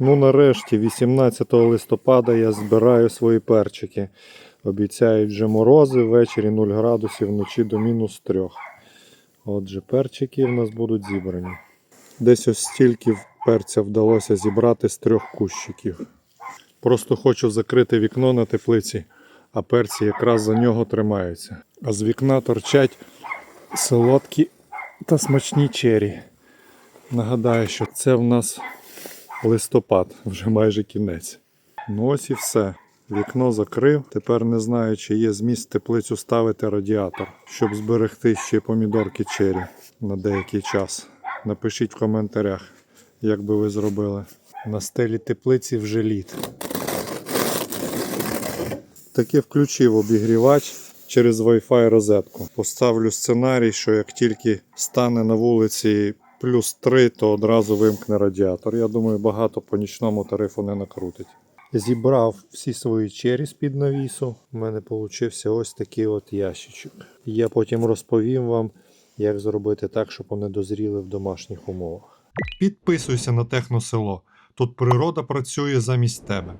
Ну, нарешті, 18 листопада я збираю свої перчики. Обіцяють вже морози, ввечері 0 градусів, вночі до мінус 3. Отже, перчики в нас будуть зібрані. Десь ось стільки перця вдалося зібрати з трьох кущиків. Просто хочу закрити вікно на теплиці, а перці якраз за нього тримаються. А з вікна торчать солодкі та смачні чері. Нагадаю, що це в нас листопад, вже майже кінець. Ну ось і все. Вікно закрив. Тепер не знаю, чи є зміст теплицю ставити радіатор, щоб зберегти ще помідорки чері на деякий час. Напишіть в коментарях, як би ви зробили. На стелі теплиці вже лід. Таки включив обігрівач через Wi-Fi розетку. Поставлю сценарій, що як тільки стане на вулиці плюс 3, то одразу вимкне радіатор. Я думаю, багато по нічному тарифу не накрутить. Зібрав всі свої чері з-під навісу. У мене вийшов ось такий от ящичок. Я потім розповім вам, як зробити так, щоб вони дозріли в домашніх умовах. Підписуйся на Техносело. Тут природа працює замість тебе.